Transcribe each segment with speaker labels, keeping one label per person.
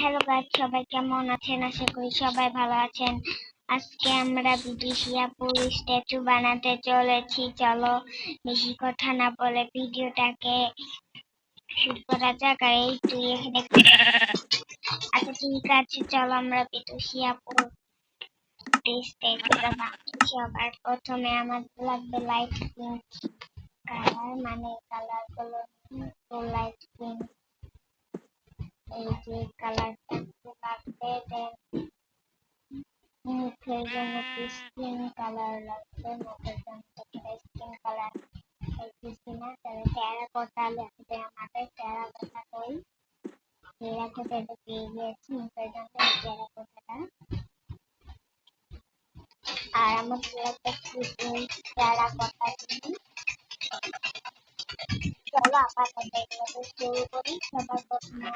Speaker 1: Hello guys সবাই কেমন আছেন? আশা করি সবাই ভালো আছেন। আজকে আমরা বিদেশি আপুর স্ট্যাচু বানাতে চলেছি। চলো বেশি কথা না বলে ভিডিওটাকে শুট করা যাক। আর এই তুই এখানে আচ্ছা ঠিক আছে চলো আমরা বিদেশি আপুর স্ট্যাচুটা বানাচ্ছি সবার প্রথমে আমাদের লাগবে লাইট পিঙ্ক কালার মানে কালারগুলো লাইট পিঙ্ক এই যে কালারটা লাগবে দেন মুখের জন্য স্কিন কালার লাগবে মুখের জন্য স্কিন কালার পাইতেছি না। তাহলে টেরাকোটা লাগবে আমাদের টেরাকোটা কই টেরাকোটা এটা পেয়ে গিয়েছি মুখের জন্য টেরাকোটাটা আর আমাদের লাগবে টেরাকোটা চলো আপাতত এগুলো শুরু করি। সবার প্রথমে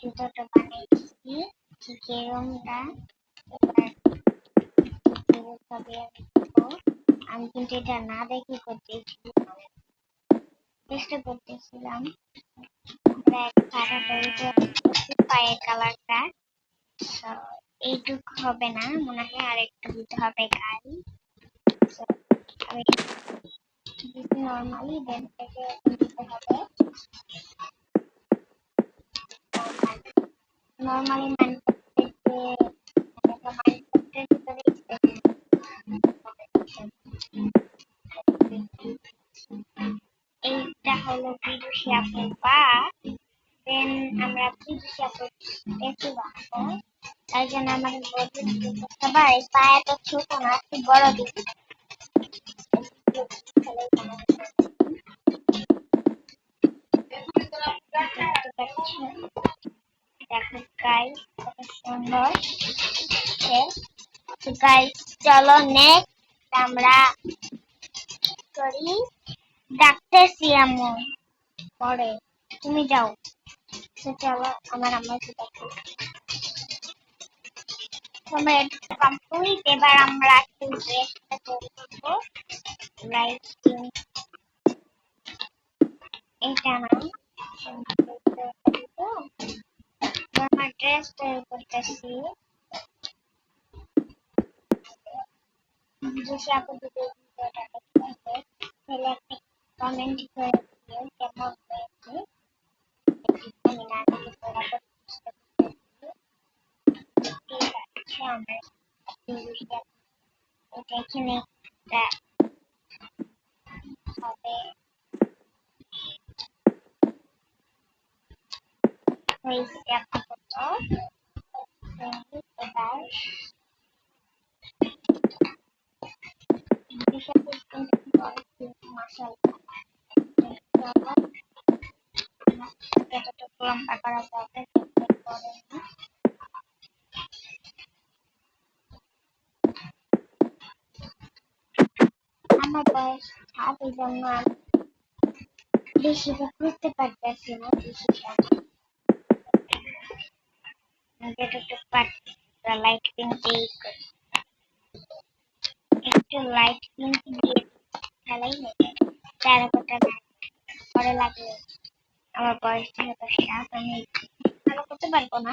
Speaker 1: জুতোটা বানিয়েছি এরমটা এবার আমি কিন্তু এটা না দেখে করতেছি চেষ্টা করতেছিলাম। পায়ের কালারটা। এইটুক হবে না। মনে হয় আর একটু দিতে হবে গাড়ি নর্মালি দেন থেকে দিতে হবে নর্মালি এইটা বা দেন আমরা আমাদের বলতে হবে ছোট না বড় দিতে দেখো সুন্দর চলো নেক্সট আমরা করি ডাকতেছি আম্মু পরে তুমি যাও তো চলো আমার আম্মাকে কমপ্লিট এবার আমরা একটু লাইট এটা না আমার ড্রেস তৈরি করতেছি যদি আপু যদি ভিডিওটা দেখতে তাহলে একটা কমেন্ট করে দিও কেমন হয়েছে আমি না দেখে পড়া করতে ঠিক আছে আমরা এটা এখানে একটা হবে হয়েছে আপাতত এবার যতটুকু লম্বা করা যাবে পরে আমার বয়স সাত এই বেশিটা বুঝতে পারতেছি না পারছি লাইট পিঙ্ক দিয়ে একটু লাইট পিঙ্ক দিয়ে খেলাই নেই টেরাকোটা লাইট আমার বয়স যেহেতু সাত আমি ভালো করতে পারব না।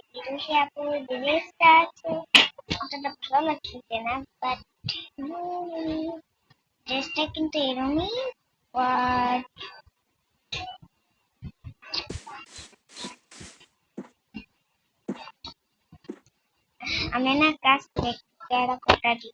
Speaker 1: বিদুষী আপুর ড্রেসটা আছে অতটা ভালো লাগছে না বাট ড্রেসটা কিন্তু এরমই বাট আমি না কাজ একটা কোটা দিই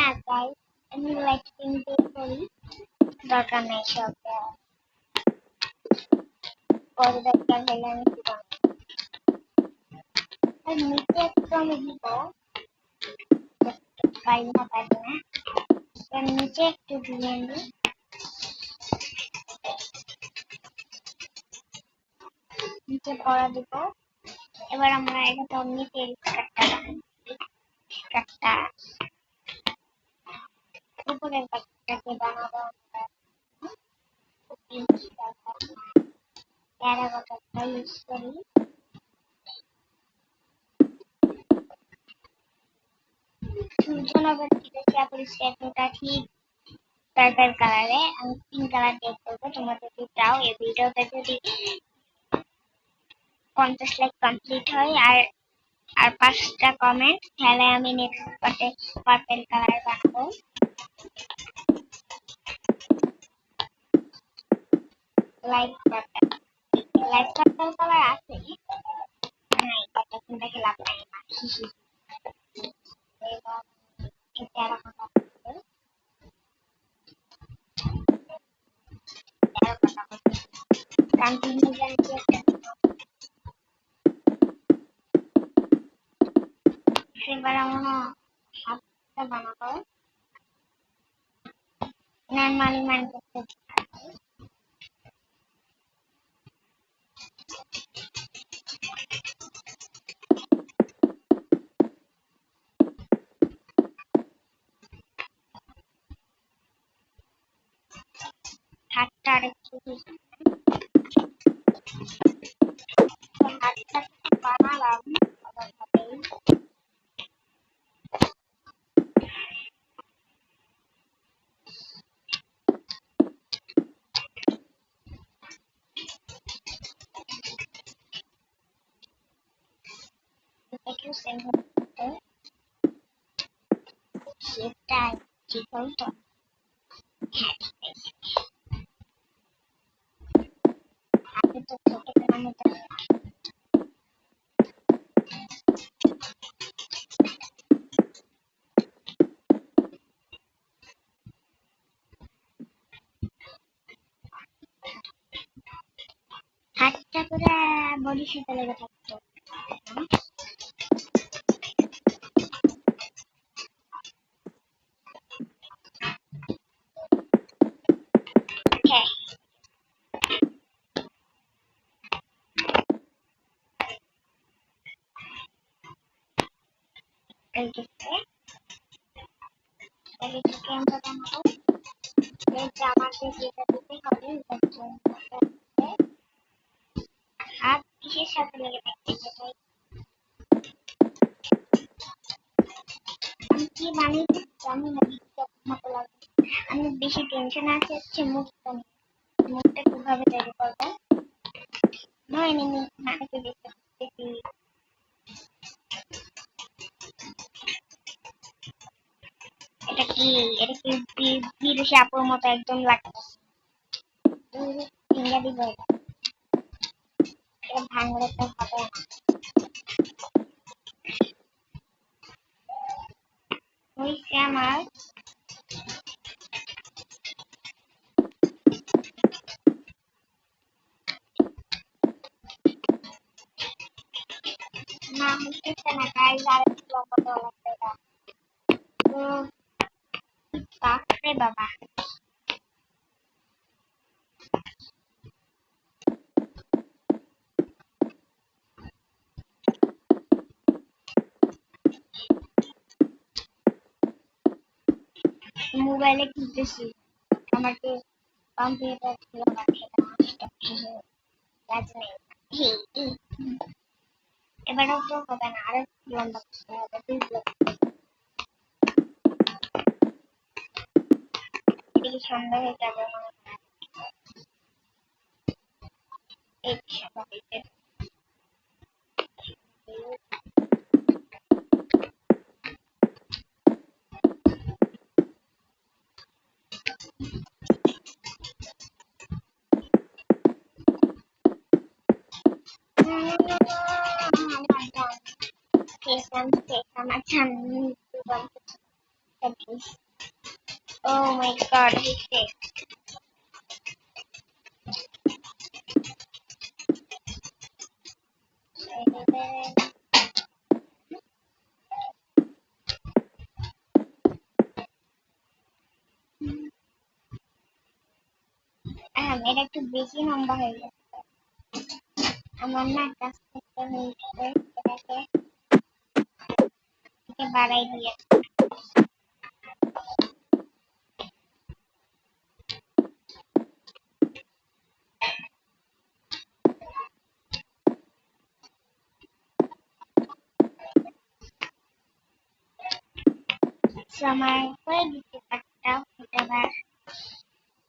Speaker 1: না গাই আমি লাইটিং দিয়ে করি। দরকার নেই সব পরে দরকার হলে আমি দিব আর নিচে একটু আমি দিব। পারি না পারি না। এর নিচে একটু দিয়ে আমি নিচে পড়া দিব। এবার আমরা এটা নিচে কাটটা কাটটা আমি পিঙ্ক কালার করব যদি ভিডিওতে যদি পঞ্চাশ কমপ্লিট হয় আর আর পাঁচটা কমেন্ট তাহলে আমি নেক্সট পার্পল কালার বানাবো। Light purple light purple colour আছে নাই কত দেখে লাভ নাই না হাতটা আরেকটু হাতটা বানালাম ভালোভাবেই একটু সেন্ড করতে সেটাই ঠিক হল তো হ্যাঁ ঠিক আছে আমি তো ছোট বানানো জানি না হাতটা পুরো বডি সাথে লেগে থাকতো এই দিকে আমরা বানাবো এই জামাতে যেটা দিতে হবে হাত কিসের সাথে লেগে। থাকবে সেটাই আমি কি বানিয়েছি আমি বেশি টেনশন আছে, হচ্ছে মুখটা এটা কি বিদেশি মতো একদম লাগতেছে। ফিঙ্গার তো হবে। হয়েছে আমার। না হচ্ছে না গাইজ আর একটু লম্বা দেওয়া লাগবে তো বাপরে বাবা মোবাইলে কিনতেছি আমাকে কম্পিউটার খোলা রাখে না কাজ নেই হি, হি। এবারেও তো হবে না আরও একটু লম্বা করতে হবে এই সন্দেহে কেবলমাত্র এক বাড়িতে Kesam, kesam, macam ni. Thank you. Oh my god, হয়েছে আহ, এটা একটু বেশি লম্বা হয়ে গেছে আমার না কাজ করতে হয়েছে এটাকে এটাকে বাড়াই দিয়ে శ్రమాపడి whatever.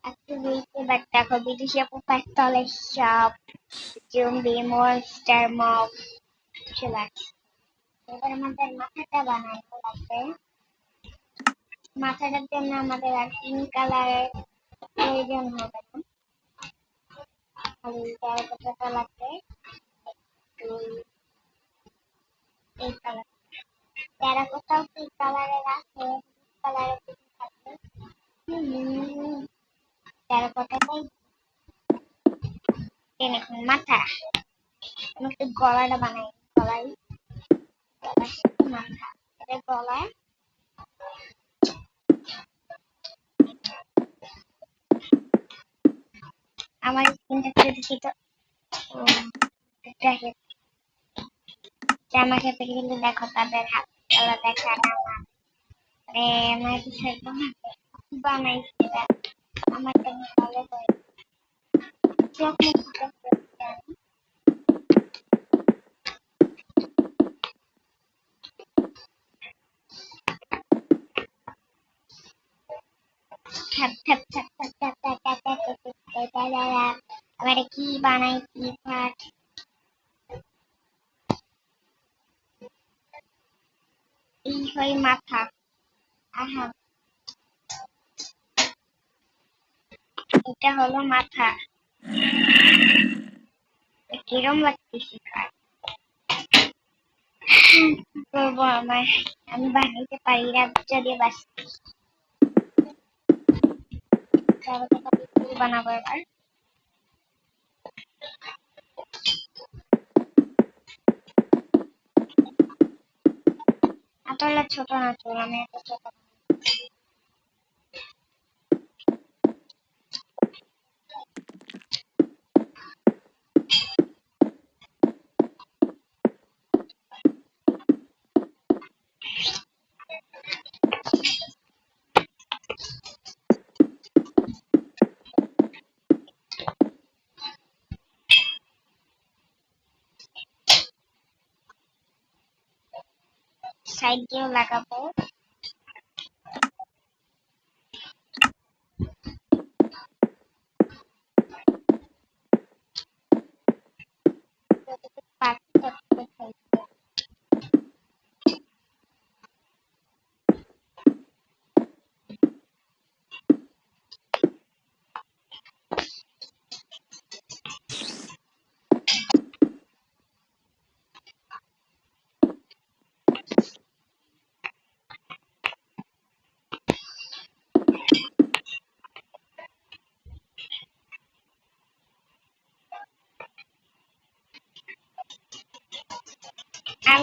Speaker 1: Activate the back of the shape of a shop. Zoom be more star mob. Chillax. এবার আমাদের মাথাটা বানানো লাগবে মাথাটার জন্য আমাদের আর পিঙ্ক কালারের প্রয়োজন হবে না খালি কালারটা লাগবে একটু এই কালার টেরাকোটাও কি কালারের আছে কালারের এই দেখুন মাথা আমি একটু গলাটা বানাই সাথে মাথা এটা গলায় আমার স্কিনটা একটু দেখি তো ও, দেখে জামা খেতে গেলে দেখো তাদের হাত ওরা দেখালাম রে আমার বিষয় বানাইছে আমার তো ভালো করে চোখ মুখ আবার কি বানাই কি থাক হলো মাথা কিরম লাগতেছে কার করব আমার আমি বানাইতে পারি না যদি বাস বানাবো এবার ছোট না আমি এত ছোট সাইড দিয়েও লাগাবো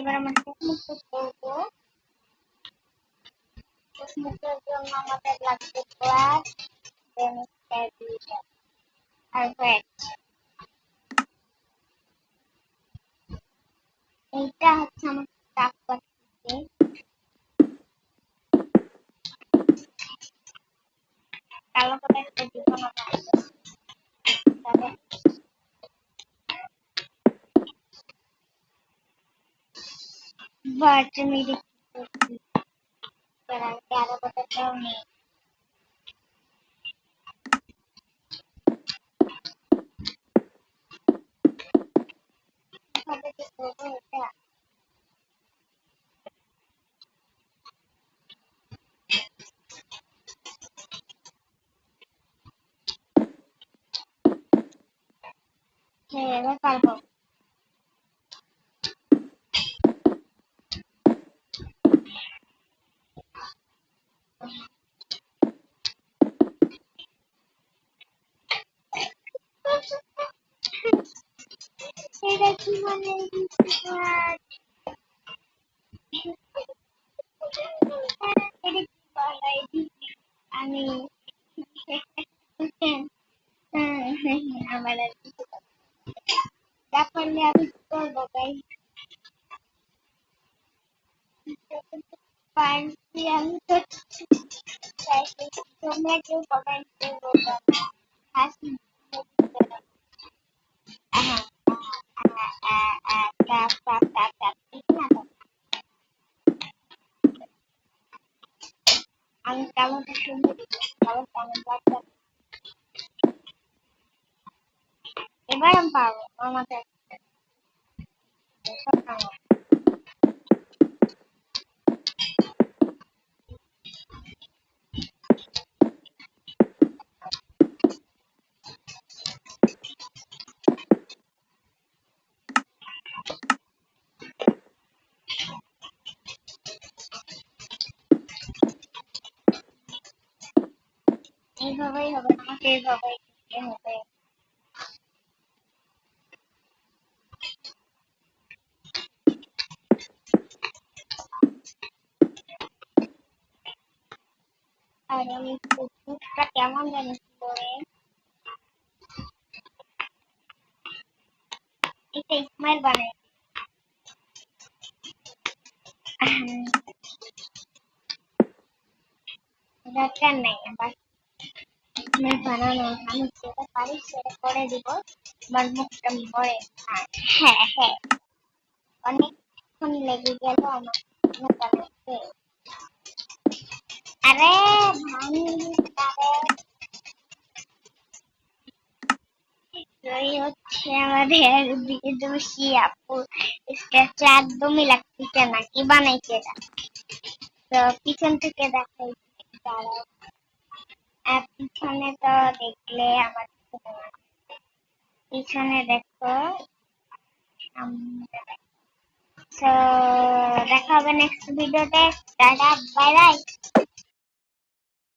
Speaker 1: এবার আমরা চোখ মুক্ত করব চোখ মুক্তের জন্য আমাদের লাগবে গ্লাস দেন স্ট্যাবিলাইজার আর ওয়েট এইটা হচ্ছে আমার Intermediate para crear la potencia unida. Okay, let's go. আমি আমার আর কিছু যা পারলে আমি করব গাই পারছি আমি তো চাইছি তোমরা কেউ কমেন্ট করব হাসি হ্যাঁ আমি কেমনটা সুন্দর কেমন কেমন বাচ্চা এবার আমি পারব আমাকে সব পারব এইভাবেই হবে আমাকে এইভাবেই করতে হবে করে হ্যাঁ হ্যাঁ। অনেকক্ষণ লেগে আমার আরে এই হচ্ছে আমাদের বিদুষী আপু। স্ট্যাচু একদমই লাগতেছে না, কি বানাইছে এটা? তো পিছন থেকে দেখাই আর পিছনে তো দেখলে আমার। পিছনে দেখো তো দেখা। হবে নেক্সট ভিডিওতে টাটা বাই বাই